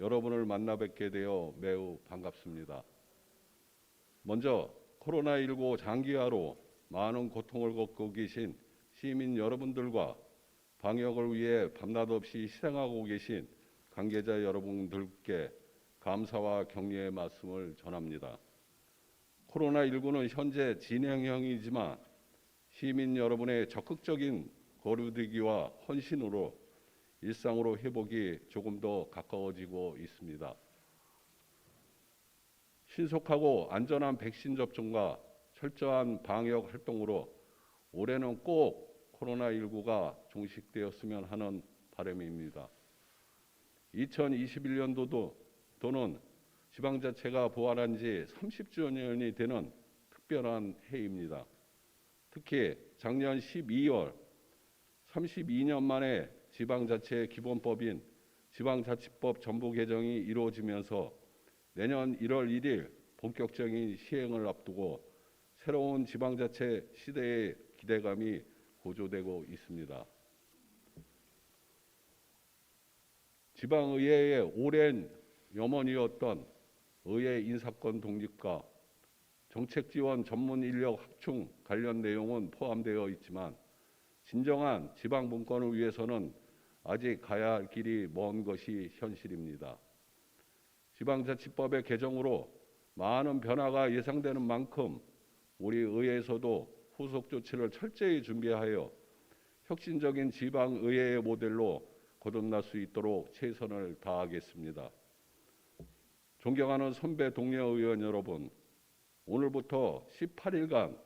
여러분을 만나 뵙게 되어 매우 반갑습니다. 먼저 코로나19 장기화로 많은 고통을 겪고 계신 시민 여러분들과 방역을 위해 밤낮 없이 희생하고 계신 관계자 여러분들께 감사와 격려의 말씀을 전합니다. 코로나19는 현재 진행형이지만 시민 여러분의 적극적인 거류두기와 헌신으로 일상으로 회복이 조금 더 가까워지고 있습니다. 신속하고 안전한 백신 접종과 철저한 방역 활동으로 올해는 꼭 코로나19가 종식되었으면 하는 바람입니다. 2021년도도 또는 지방자치가 부활한 지 30주년이 되는 특별한 해입니다. 특히 작년 12월 32년 만에 지방자치 기본법인 지방자치법 전부 개정이 이루어지면서 내년 1월 1일 본격적인 시행을 앞두고 새로운 지방자치 시대의 기대감이 고조되고 있습니다. 지방의회의 오랜 염원이었던 의회 인사권 독립과 정책 지원 전문 인력 확충 관련 내용은 포함되어 있지만 진정한 지방 분권을 위해서는 아직 가야 할 길이 먼 것이 현실입니다. 지방자치법의 개정으로 많은 변화가 예상되는 만큼 우리 의회에서도 후속 조치를 철저히 준비하여 혁신적인 지방의회의 모델로 거듭날 수 있도록 최선을 다하겠습니다. 존경하는 선배 동료 의원 여러분, 오늘부터 18일간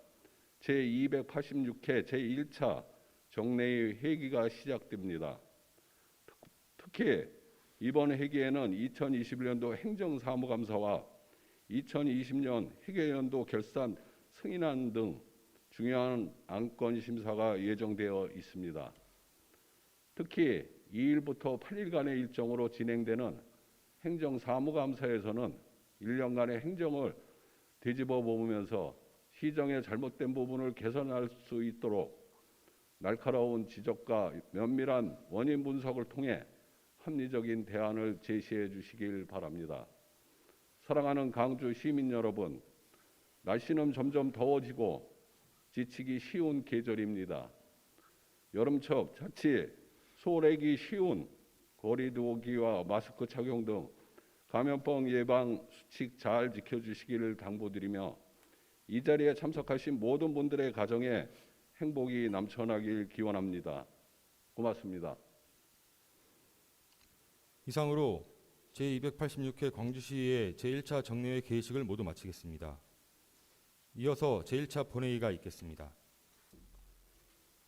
제286회 제1차 정례의 회기가 시작됩니다. 특- 특히 이번 회기에는 2021년도 행정사무감사와 2020년 회계연도 결산 승인안 등 중요한 안건 심사가 예정되어 있습니다. 특히 2일부터 8일간의 일정으로 진행되는 행정사무감사에서는 1년간의 행정을 되짚어 보면서 시정의 잘못된 부분을 개선할 수 있도록 날카로운 지적과 면밀한 원인 분석을 통해 합리적인 대안을 제시해 주시길 바랍니다. 사랑하는 강주 시민 여러분, 날씨는 점점 더워지고 지치기 쉬운 계절입니다. 여름철 자칫 소래기 쉬운 거리두기와 마스크 착용 등 감염병 예방 수칙 잘 지켜주시기를 당부드리며 이 자리에 참석하신 모든 분들의 가정에 행복이 넘쳐나길 기원합니다. 고맙습니다. 이상으로 제286회 광주시의 제1차 정례회 개회식을 모두 마치겠습니다. 이어서 제1차 본회의가 있겠습니다.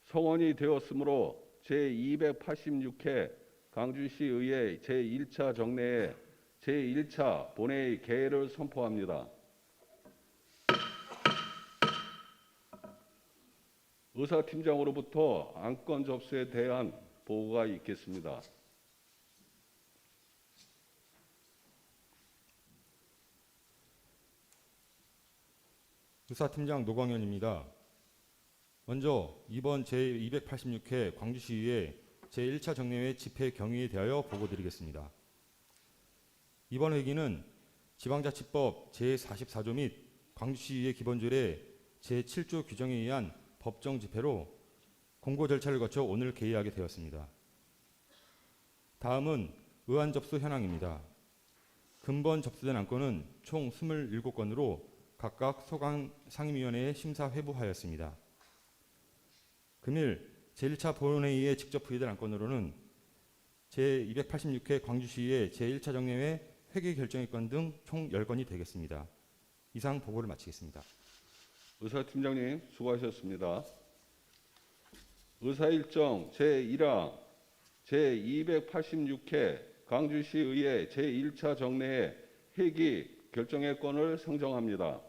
성원이 되었으므로 제286회 강주시의회 제1차 정례회 제1차 본회의 개회를 선포합니다. 의사팀장으로부터 안건 접수에 대한 보고가 있겠습니다. 의사팀장 노광현입니다. 먼저 이번 제286회 광주시의회 제1차 정례회 집회 경위에 대하여 보고드리겠습니다. 이번 회기는 지방자치법 제44조 및 광주시의회 기본조례 제7조 규정에 의한 법정 집회로 공고 절차를 거쳐 오늘 개의하게 되었습니다. 다음은 의안 접수 현황입니다. 근본 접수된 안건은 총 27건으로 각각 소강 상임위원회에 심사 회부하였습니다. 금일 제1차 본회의에 직접 부의된 안건으로는 제286회 광주시의 제1차 정례회 회계 결정의 건 등 총 10건이 되겠습니다. 이상 보고를 마치겠습니다. 의사팀장님 수고하셨습니다. 의사일정 제1항 제286회 강주시의회 제1차 정례회 회기 결정의 건을 상정합니다.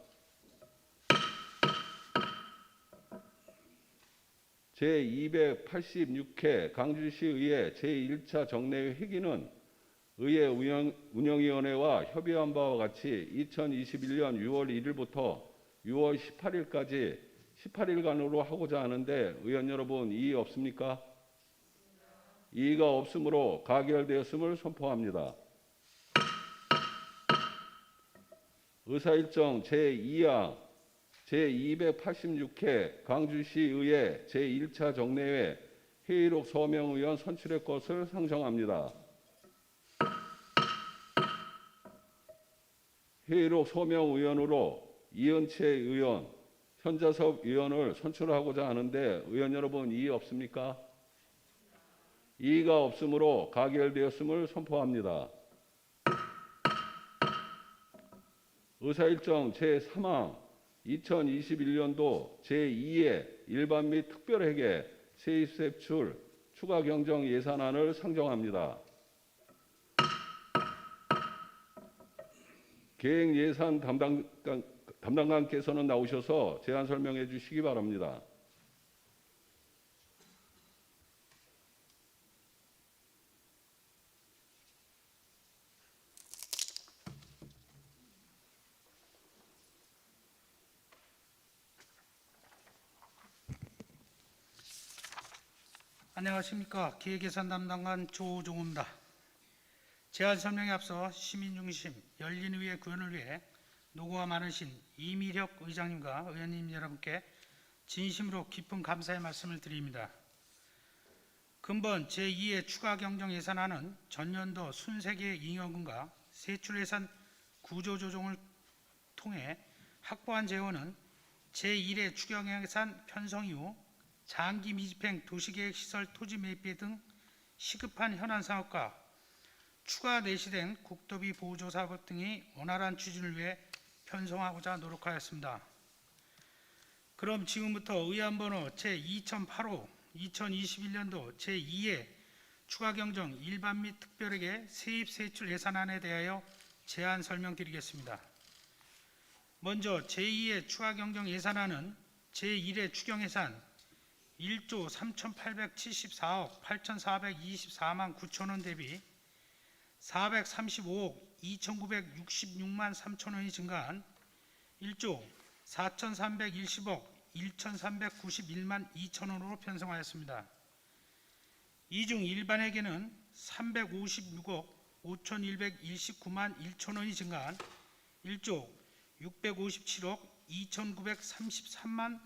제286회 강주시의회 제1차 정례회 회기는 의회 운영, 운영위원회와 협의한 바와 같이 2021년 6월 1일부터 6월 18일까지 18일간으로 하고자 하는데 의원 여러분 이의 없습니까? 이의가 없으므로 가결되었음을 선포합니다. 의사일정 제2항 제286회 광주시의회 제1차 정례회 회의록 서명 의원 선출의 것을 상정합니다. 회의록 서명 의원으로 이은채 의원, 현자섭 의원을 선출하고자 하는데 의원 여러분 이의 없습니까? 이의가 없으므로 가결되었음을 선포합니다. 의사일정 제3항 2021년도 제2회 일반 및 특별회계 세입세출 추가 경정 예산안을 상정합니다. 계획 예산 담당관, 담당관께서는 나오셔서 제안 설명해 주시기 바랍니다. 안녕하십니까 기획예산 담당관 조종우입니다. 제안 설명에 앞서 시민중심 열린의회 구현을 위해 노고가 많으신 이미력 의장님과 의원님 여러분께 진심으로 깊은 감사의 말씀을 드립니다. 근본 제2의 추가 경정 예산안은 전년도 순세계 잉여금과 세출예산 구조조정을 통해 확보한 재원은 제1의 추경예산 편성 이후 장기 미집행 도시계획 시설 토지 매입비 등 시급한 현안 사업과 추가 내시된 국도비 보조 사업 등이 원활한 추진을 위해 편성하고자 노력하였습니다. 그럼 지금부터 의안번호 제2008호 2021년도 제2회 추가 경정 일반 및 특별에게 세입 세출 예산안에 대하여 제안 설명드리겠습니다. 먼저 제2의 추가 경정 예산안은 제1의 추경 예산 1조 3,874억 8,424만 9천 원 대비 435억 2,966만 3천 원이 증가한 1조 4,310억 1,391만 2천 원으로 편성하였습니다. 이 중 일반에게는 356억 5,129만 1천 원이 증가한 1조 657억 2,933만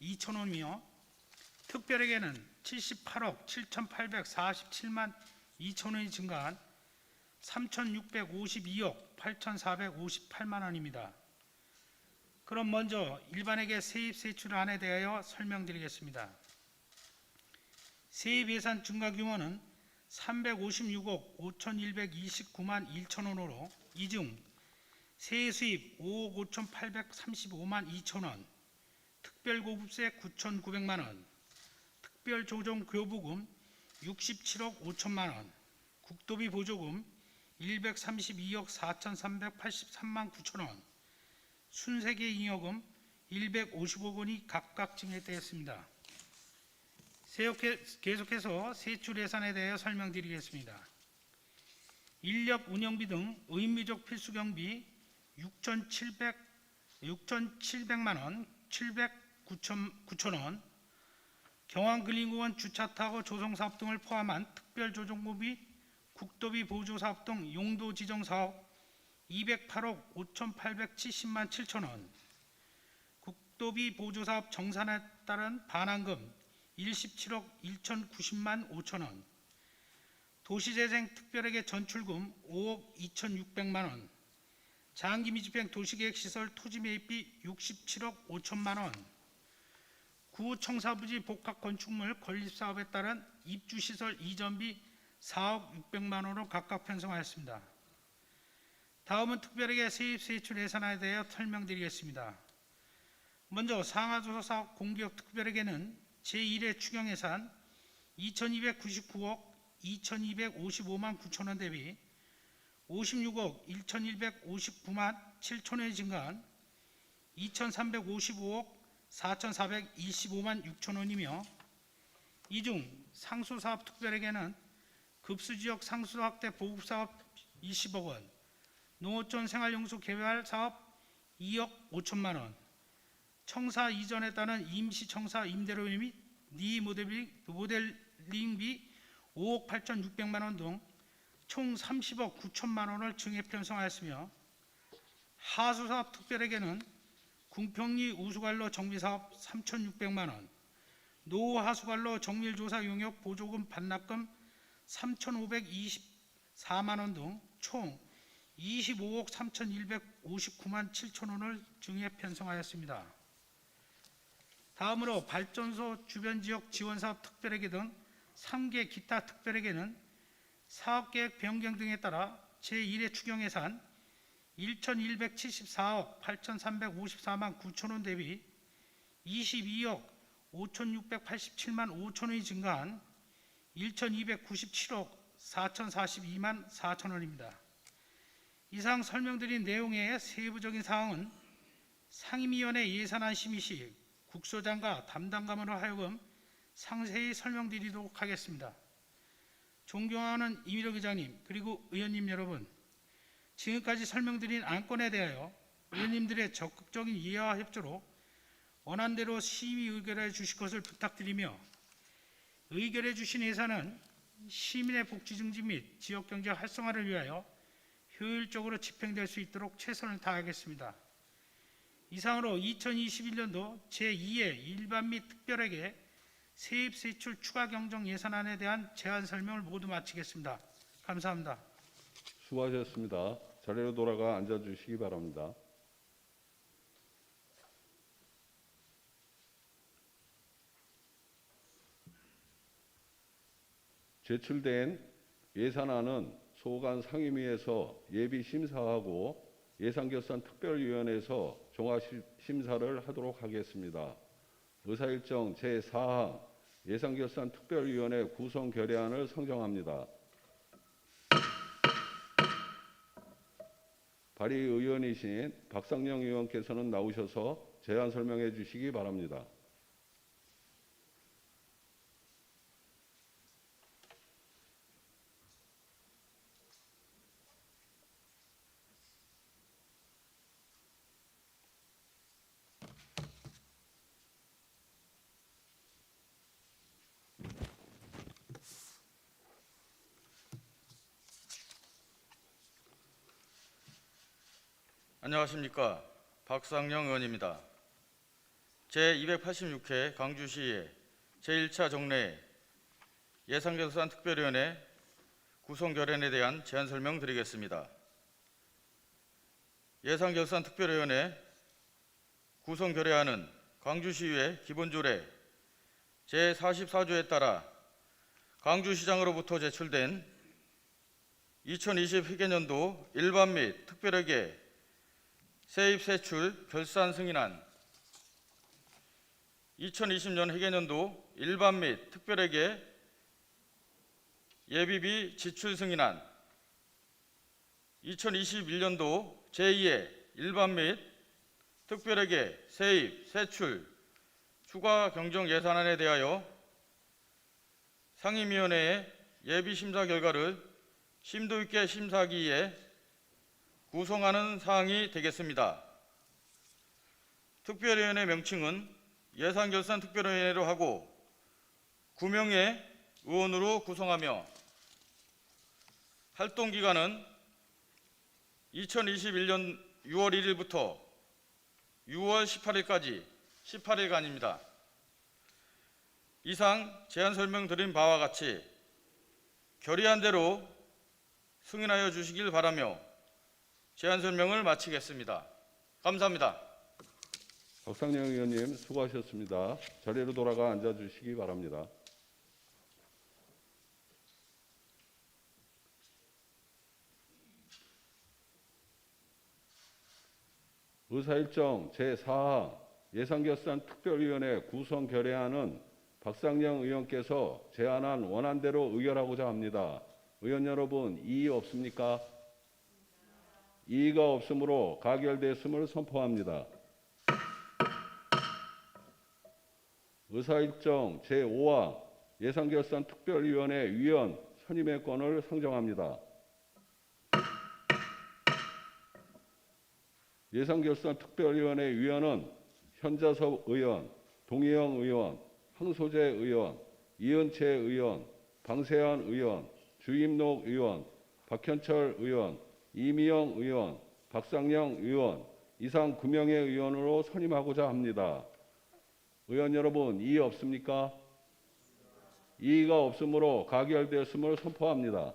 2천 원이며 특별에게는 78억 7,847만 2천 원이 증가한 3,652억 8,458만 원입니다. 그럼 먼저 일반에게 세입 세출안에 대하여 설명드리겠습니다. 세입 예산 증가 규모는 356억 5,129만 1천 원으로 이중 세수입 5억 5,835만 2천 원, 특별고급세 9,900만 원, 특별조정 교부금 67억 5천만 원, 국도비 보조금 132억 4,383만 9천 원, 순세계 잉여금 150억 원이 각각 증액되었습니다. 계속해서 세출 예산에 대해 설명드리겠습니다. 인력 운영비 등 의무적 필수 경비 6,700 6,700만 원, 700 9천 9천 원, 경항근린공원 주차 타고 조성 사업 등을 포함한 특별조정고비, 국도비 보조 사업 등 용도 지정 사업 208억 5,870만 7천 원, 국도비 보조 사업 정산에 따른 반환금 17억 1,090만 5천 원, 도시재생 특별에게 전출금 5억 2,600만 원, 장기 미집행 도시계획 시설 토지 매입비 67억 5천만 원, 구청사부지 복합 건축물 건립 사업에 따른 입주 시설 이전비 4억 600만 원으로 각각 편성하였습니다. 다음은 특별하게 세입 세출 예산에 대해 설명드리겠습니다. 먼저 상하조사 사업 공기업 특별에게는 제1회 추경 예산 2,299억 2,255만 9천 원 대비 56억 1,159만 7천 원이 증가한 2,355억 4,425만 6천 원이며 이 중 상수사업 특별에게는 급수지역 상수 확대 보급사업 20억 원, 농어촌 생활용수 개발 사업 2억 5천만 원, 청사 이전에 따른 임시 청사 임대료 및니 모델링, 모델링비 5억 8,600만 원 등 총 30억 9천만 원을 증액 편성하였으며 하수사업 특별에게는 궁평리 우수관로 정비사업 3,600만 원, 노하수관로 정밀조사 용역 보조금 반납금 3,524만 원 등 총 25억 3,159만 7천 원을 증액 편성하였습니다. 다음으로 발전소 주변 지역 지원 사업 특별에게 등 3개 기타 특별에게는 사업계획 변경 등에 따라 제1회 추경 예산 1,174억 8,354만 9천 원 대비 22억 5,687만 5천 원이 증가한 1,297억 4,042만 4천 원입니다. 이상 설명드린 내용의 세부적인 사항은 상임위원회 예산안 심의 시 국소장과 담당관으로 하여금 상세히 설명드리도록 하겠습니다. 존경하는 이미덕 의장님 그리고 의원님 여러분, 지금까지 설명드린 안건에 대하여 의원님들의 적극적인 이해와 협조로 원안대로 심의 의결해 주실 것을 부탁드리며 의결해 주신 예산은 시민의 복지 증진 및 지역 경제 활성화를 위하여 효율적으로 집행될 수 있도록 최선을 다하겠습니다. 이상으로 2021년도 제2회 일반 및 특별에게 세입 세출 추가 경정 예산안에 대한 제안 설명을 모두 마치겠습니다. 감사합니다. 수고하셨습니다. 자리로 돌아가 앉아주시기 바랍니다. 제출된 예산안은 소관 상임위에서 예비 심사하고 예산결산 특별위원회에서 종합 시- 심사를 하도록 하겠습니다. 의사일정 제4항 예산결산 특별위원회 구성 결의안을 상정합니다. 발의 의원이신 박상영 의원께서는 나오셔서 제안 설명해 주시기 바랍니다. 안녕하십니까 박상영 의원입니다. 제 286회 광주시의 제1차 정례 예산결산 특별위원회 구성 결연에 대한 제안 설명 드리겠습니다. 예산결산 특별위원회 구성 결의안은 광주시의 기본조례 제44조에 따라 광주시장으로부터 제출된 2020 회계년도 일반 및 특별회계 세입 세출 결산 승인안. 2020년 회계년도 일반 및 특별회계 예비비 지출 승인안. 2021년도 제2의 일반 및 특별회계 세입 세출 추가 경정 예산안에 대하여 상임위원회의 예비 심사 결과를 심도 있게 심사하기 위해 구성하는 사항이 되겠습니다. 특별위원회 명칭은 예산결산특별위원회로 하고 9명의 의원으로 구성하며 활동 기간은 2021년 6월 1일부터 6월 18일까지 18일간입니다. 이상 제안 설명드린 바와 같이 결의한 대로 승인하여 주시길 바라며 제안 설명을 마치겠습니다. 감사합니다. 박상영 의원님 수고하셨습니다. 자리로 돌아가 앉아주시기 바랍니다. 의사일정 제4항 예산결산 특별위원회 구성 결의안은 박상영 의원께서 제안한 원안대로 의결하고자 합니다. 의원 여러분 이의 없습니까? 이의가 없으므로 가결됐음을 선포합니다. 의사일정 제5화 예산결산 특별위원회 위원 선임의 건을 상정합니다. 예산결산 특별위원회 위원은 현자섭 의원, 동혜영 의원, 황소재 의원, 이은채 의원, 방세환 의원, 주임록 의원, 박현철 의원, 이미영 의원, 박상영 의원 이상 9명의 의원으로 선임하고자 합니다. 의원 여러분 이의 없습니까? 이의가 없으므로 가결되었음을 선포합니다.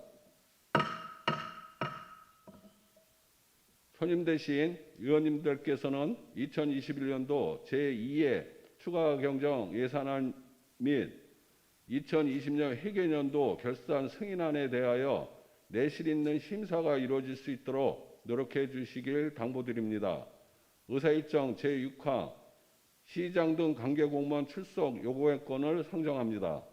선임되신 의원님들께서는 2021년도 제2회 추가 경정 예산안 및 2020년 회계년도 결산 승인안에 대하여 내실 있는 심사가 이루어질 수 있도록 노력해 주시길 당부드립니다. 의사일정 제6항 시장 등 관계 공무원 출석 요구권을 상정합니다.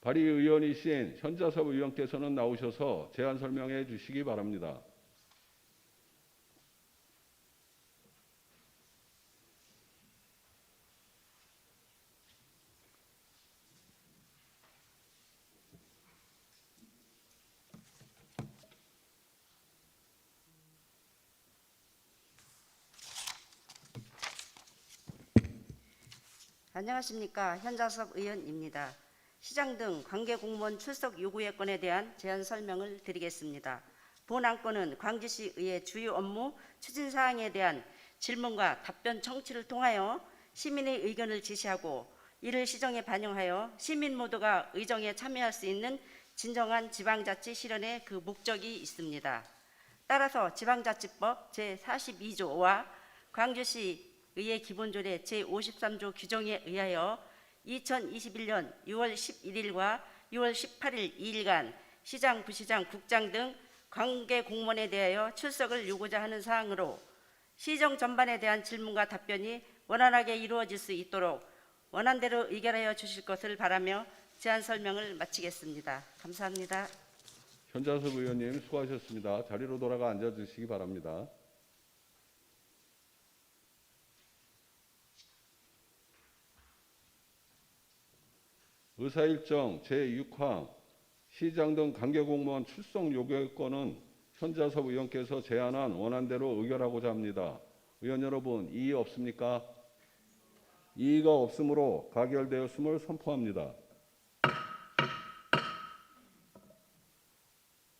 발의 의원이신 현자섭 의원께서는 나오셔서 제안 설명해 주시기 바랍니다. 안녕하십니까 현자섭 의원입니다. 시장 등 관계 공무원 출석 요구의 건에 대한 제안 설명을 드리겠습니다. 본 안건은 광주시 의회 주요 업무 추진 사항에 대한 질문과 답변 청취를 통하여 시민의 의견을 제시하고 이를 시정에 반영하여 시민 모두가 의정에 참여할 수 있는 진정한 지방자치 실현의 그 목적이 있습니다. 따라서 지방자치법 제42조와 광주시 의회 기본조례 제53조 규정에 의하여 2021년 6월 11일과 6월 18일 2일간 시장, 부시장, 국장 등 관계 공무원에 대하여 출석을 요구자 하는 사항으로 시정 전반에 대한 질문과 답변이 원활하게 이루어질 수 있도록 원안대로 의결하여 주실 것을 바라며 제안 설명을 마치겠습니다. 감사합니다. 현자섭 의원님 수고하셨습니다. 자리로 돌아가 앉아 주시기 바랍니다. 의사일정 제6항 시장 등 관계공무원 출석 요구권은 현자섭 의원께서 제안한 원안대로 의결하고자 합니다. 의원 여러분 이의 없습니까? 이의가 없으므로 가결되었음을 선포합니다.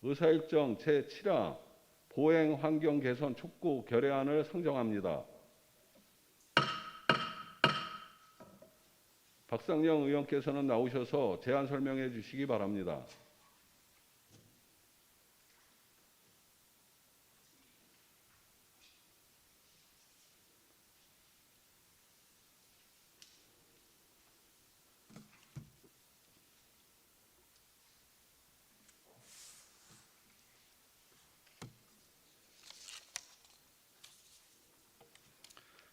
의사일정 제7항 보행 환경 개선 촉구 결의안을 상정합니다. 박상영 의원께서는 나오셔서 제안 설명해 주시기 바랍니다.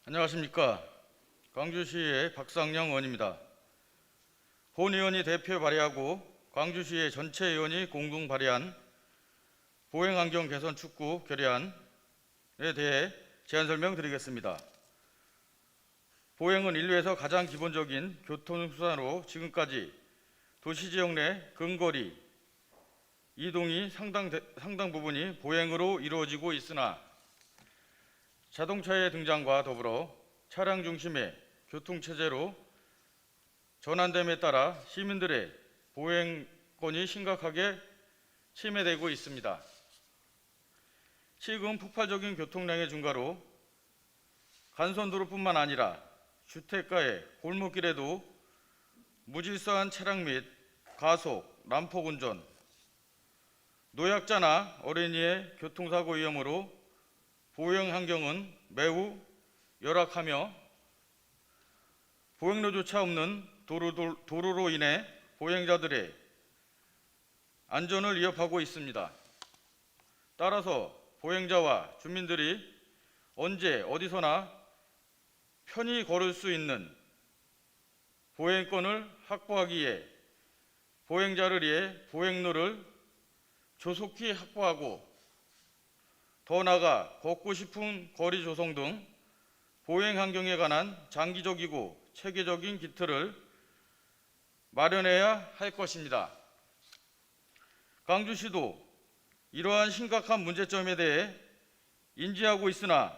안녕하십니까. 광주시의 박상영 의원입니다. 본 의원이 대표 발의하고 광주시의 전체 의원이 공동 발의한 보행환경 개선 축구 결의안에 대해 제안 설명드리겠습니다. 보행은 인류에서 가장 기본적인 교통수단으로 지금까지 도시 지역 내 근거리 이동이 상당, 대- 상당 부분이 보행으로 이루어지고 있으나 자동차의 등장과 더불어 차량 중심의 교통체제로 전환됨에 따라 시민들의 보행권이 심각하게 침해되고 있습니다. 최근 폭발적인 교통량의 증가로 간선도로뿐만 아니라 주택가의 골목길에도 무질서한 차량 및 가속, 난폭 운전, 노약자나 어린이의 교통사고 위험으로 보행 환경은 매우 열악하며 보행로조차 없는 도로, 도로로 인해 보행자들의 안전을 위협하고 있습니다. 따라서 보행자와 주민들이 언제 어디서나 편히 걸을 수 있는 보행권을 확보하기 위해 보행자를 위해 보행로를 조속히 확보하고 더 나아가 걷고 싶은 거리 조성 등 보행 환경에 관한 장기적이고 체계적인 기틀을 마련해야 할 것입니다. 광주시도 이러한 심각한 문제점에 대해 인지하고 있으나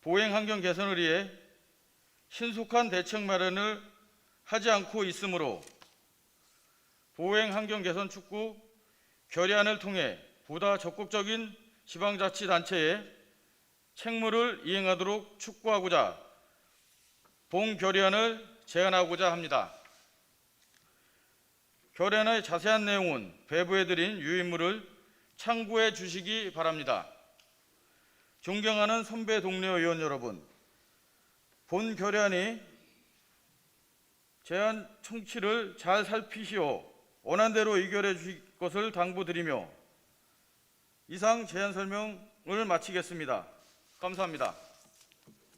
보행 환경 개선을 위해 신속한 대책 마련을 하지 않고 있으므로 보행 환경 개선 촉구 결의안을 통해 보다 적극적인 지방자치단체의 책무를 이행하도록 촉구하고자 본 결의안을 제안하고자 합니다. 결의안의 자세한 내용은 배부해드린 유인물을 참고해 주시기 바랍니다. 존경하는 선배 동료 의원 여러분, 본 결의안이 제안 청취를 잘 살피시어 원안대로 의결해 주실 것을 당부드리며 이상 제안 설명을 마치겠습니다. 감사합니다.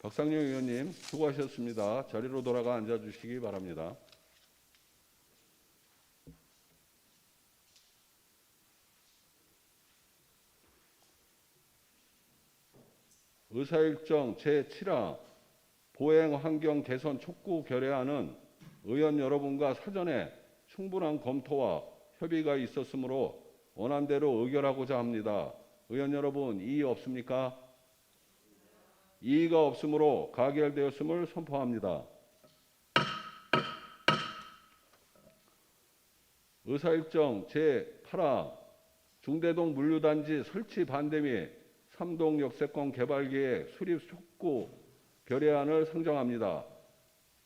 박상용 의원님 수고하셨습니다. 자리로 돌아가 앉아 주시기 바랍니다. 의사일정 제7화 보행 환경 개선 촉구 결의안은 의원 여러분과 사전에 충분한 검토와 협의가 있었으므로 원안대로 의결하고자 합니다. 의원 여러분 이의 없습니까? 이의가 없으므로 가결되었음을 선포합니다. 의사일정 제8화 중대동 물류단지 설치 반대 및 삼동 역세권 개발 계획 수립 촉구 결의안을 상정합니다.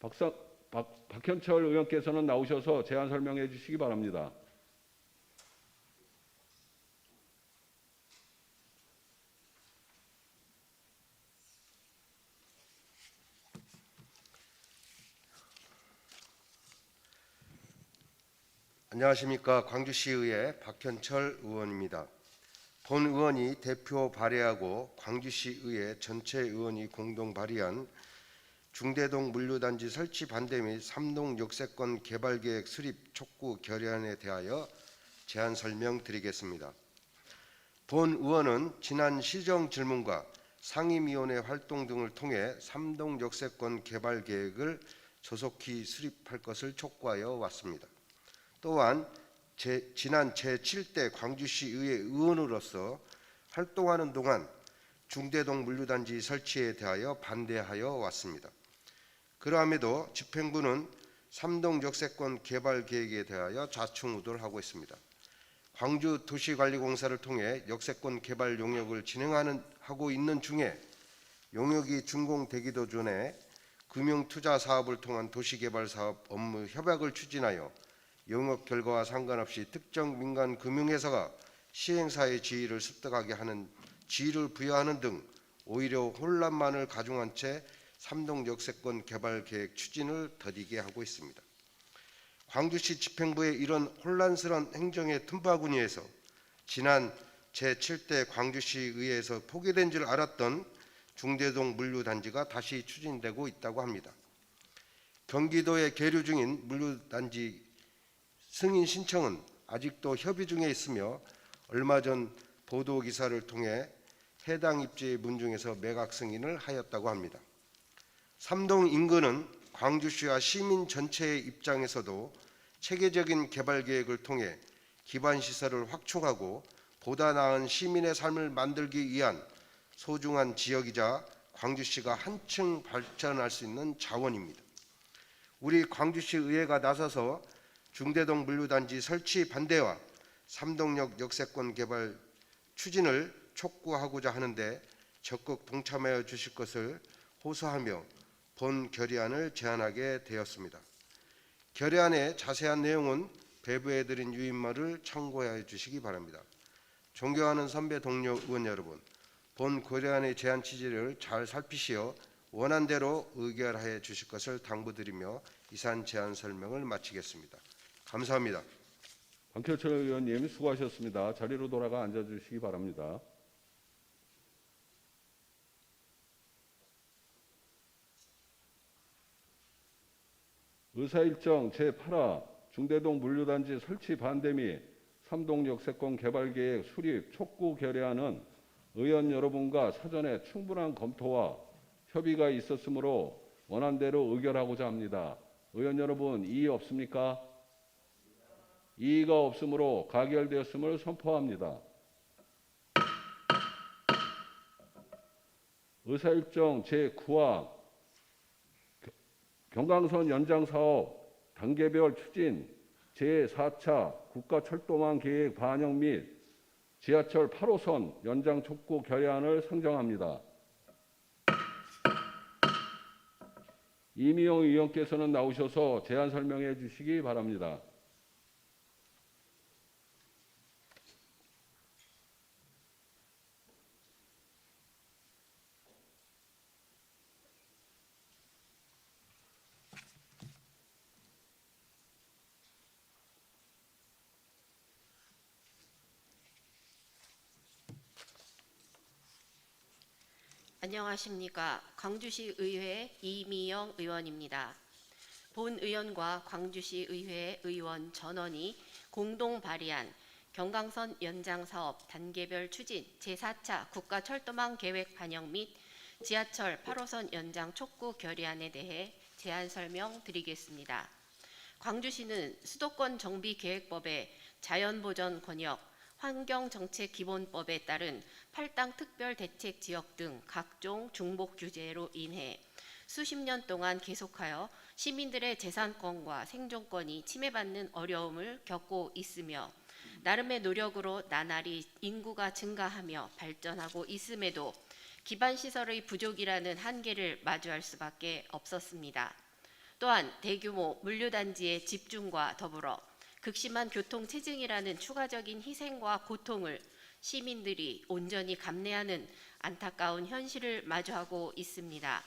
박상, 박, 박현철 의원께서는 나오셔서 제안 설명해 주시기 바랍니다. 안녕하십니까 광주시의회 박현철 의원입니다. 본 의원이 대표 발의하고 광주시 의회 전체 의원이 공동 발의한 중대동 물류단지 설치 반대 및 삼동 역세권 개발 계획 수립 촉구 결의안에 대하여 제안 설명 드리겠습니다. 본 의원은 지난 시정 질문과 상임위원회 활동 등을 통해 삼동 역세권 개발 계획을 조속히 수립할 것을 촉구하여 왔습니다. 또한 제, 지난 제7대 광주시 의회 의원으로서 활동하는 동안 중대동 물류단지 설치에 대하여 반대하여 왔습니다. 그러함에도 집행부는 삼동 역세권 개발 계획에 대하여 좌충우돌 하고 있습니다. 광주 도시관리공사를 통해 역세권 개발 용역을 진행하는 하고 있는 중에 용역이 준공되기도 전에 금융투자 사업을 통한 도시개발 사업 업무 협약을 추진하여 영업 결과와 상관없이 특정 민간 금융회사가 시행사의 지위를 습득하게 하는 지위를 부여하는 등 오히려 혼란만을 가중한 채 삼동 역세권 개발 계획 추진을 더디게 하고 있습니다. 광주시 집행부의 이런 혼란스러운 행정의 틈바구니에서 지난 제7대 광주시 의회에서 포기된 줄 알았던 중대동 물류단지가 다시 추진되고 있다고 합니다. 경기도에 계류 중인 물류단지 승인 신청은 아직도 협의 중에 있으며 얼마 전 보도 기사를 통해 해당 입지의 문중에서 매각 승인을 하였다고 합니다. 삼동 인근은 광주시와 시민 전체의 입장에서도 체계적인 개발 계획을 통해 기반 시설을 확충하고 보다 나은 시민의 삶을 만들기 위한 소중한 지역이자 광주시가 한층 발전할 수 있는 자원입니다. 우리 광주시 의회가 나서서 중대동 물류단지 설치 반대와 삼동역 역세권 개발 추진을 촉구하고자 하는데 적극 동참하여 주실 것을 호소하며 본 결의안을 제안하게 되었습니다. 결의안의 자세한 내용은 배부해드린 유인말을 참고해 주시기 바랍니다. 존경하는 선배 동료 의원 여러분, 본 결의안의 제안 취지를 잘 살피시어 원안대로 의결하여 주실 것을 당부드리며 이산 제안 설명을 마치겠습니다. 감사합니다. 박현철 의원님 수고하셨습니다. 자리로 돌아가 앉아 주시기 바랍니다. 의사일정 제8화 중대동 물류단지 설치 반대 및 삼동 역 세권 개발 계획 수립 촉구 결의안은 의원 여러분과 사전에 충분한 검토와 협의가 있었으므로 원안대로 의결하고자 합니다. 의원 여러분 이의 없습니까? 이의가 없으므로 가결되었음을 선포합니다. 의사일정 제9화 경강선 연장 사업 단계별 추진 제4차 국가철도망 계획 반영 및 지하철 8호선 연장 촉구 결의안을 상정합니다. 이미영 의원께서는 나오셔서 제안 설명해 주시기 바랍니다. 안녕하십니까. 광주시 의회 이미영 의원입니다. 본 의원과 광주시 의회 의원 전원이 공동 발의한 경강선 연장 사업 단계별 추진 제4차 국가 철도망 계획 반영 및 지하철 8호선 연장 촉구 결의안에 대해 제안 설명 드리겠습니다. 광주시는 수도권 정비 계획법의 자연보전 권역, 환경정책기본법에 따른 팔당 특별대책지역 등 각종 중복 규제로 인해 수십 년 동안 계속하여 시민들의 재산권과 생존권이 침해받는 어려움을 겪고 있으며 나름의 노력으로 나날이 인구가 증가하며 발전하고 있음에도 기반 시설의 부족이라는 한계를 마주할 수밖에 없었습니다. 또한 대규모 물류단지의 집중과 더불어 극심한 교통 체증이라는 추가적인 희생과 고통을 시민들이 온전히 감내하는 안타까운 현실을 마주하고 있습니다.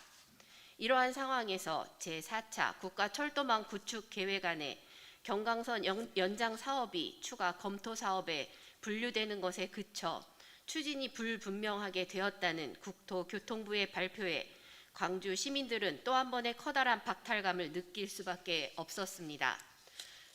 이러한 상황에서 제4차 국가철도망 구축 계획안에 경강선 연- 연장 사업이 추가 검토 사업에 분류되는 것에 그쳐 추진이 불분명하게 되었다는 국토교통부의 발표에 광주 시민들은 또 한 번의 커다란 박탈감을 느낄 수밖에 없었습니다.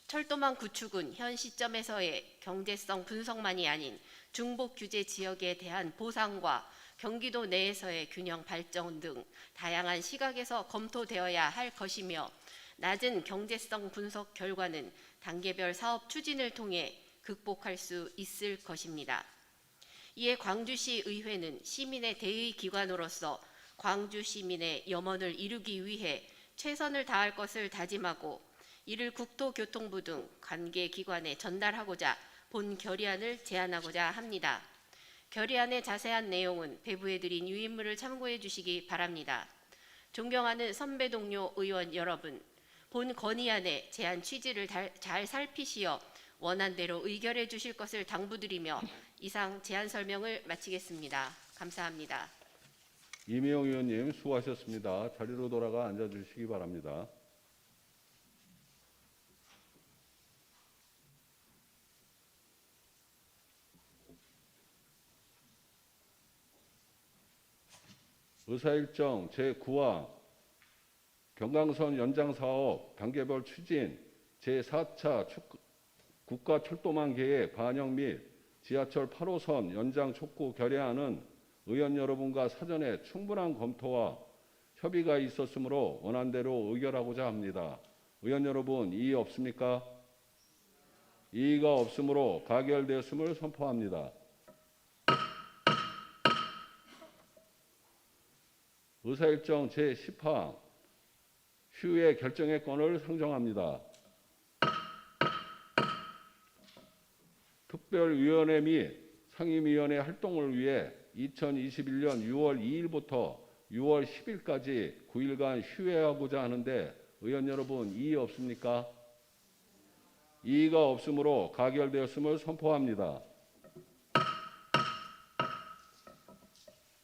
철도망 구축은 현 시점에서의 경제성 분석만이 아닌 중복 규제 지역에 대한 보상과 경기도 내에서의 균형 발전 등 다양한 시각에서 검토되어야 할 것이며 낮은 경제성 분석 결과는 단계별 사업 추진을 통해 극복할 수 있을 것입니다. 이에 광주시 의회는 시민의 대의 기관으로서 광주 시민의 염원을 이루기 위해 최선을 다할 것을 다짐하고 이를 국토교통부 등 관계 기관에 전달하고자 본 결의안을 제안하고자 합니다. 결의안의 자세한 내용은 배부해 드린 유인물을 참고해 주시기 바랍니다. 존경하는 선배 동료 의원 여러분, 본 건의안의 제안 취지를 달- 잘 살피시어 원안대로 의결해 주실 것을 당부드리며 이상 제안 설명을 마치겠습니다. 감사합니다. 이미영 의원님 수고하셨습니다. 자리로 돌아가 앉아 주시기 바랍니다. 의사일정 제9화 경강선 연장 사업 단계별 추진 제4차 국가철도망 계획 반영 및 지하철 8호선 연장 촉구 결의안은 의원 여러분과 사전에 충분한 검토와 협의가 있었으므로 원안대로 의결하고자 합니다. 의원 여러분 이의 없습니까? 이의가 없으므로 가결되었음을 선포합니다. 의사일정 제10화 휴의 결정의 건을 상정합니다. 특별위원회 및 상임위원회 활동을 위해 2021년 6월 2일부터 6월 10일까지 9일간 휴회하고자 하는데 의원 여러분 이의 없습니까? 이의가 없으므로 가결되었음을 선포합니다.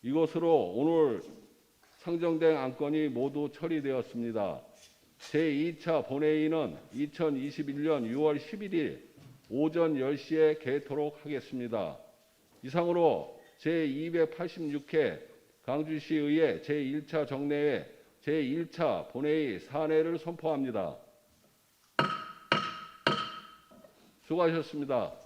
이것으로 오늘 상정된 안건이 모두 처리되었습니다. 제2차 본회의는 2021년 6월 11일 오전 10시에 개토록 하겠습니다. 이상으로 제286회 강주시의회 제1차 정례회 제1차 본회의 사내를 선포합니다. 수고하셨습니다.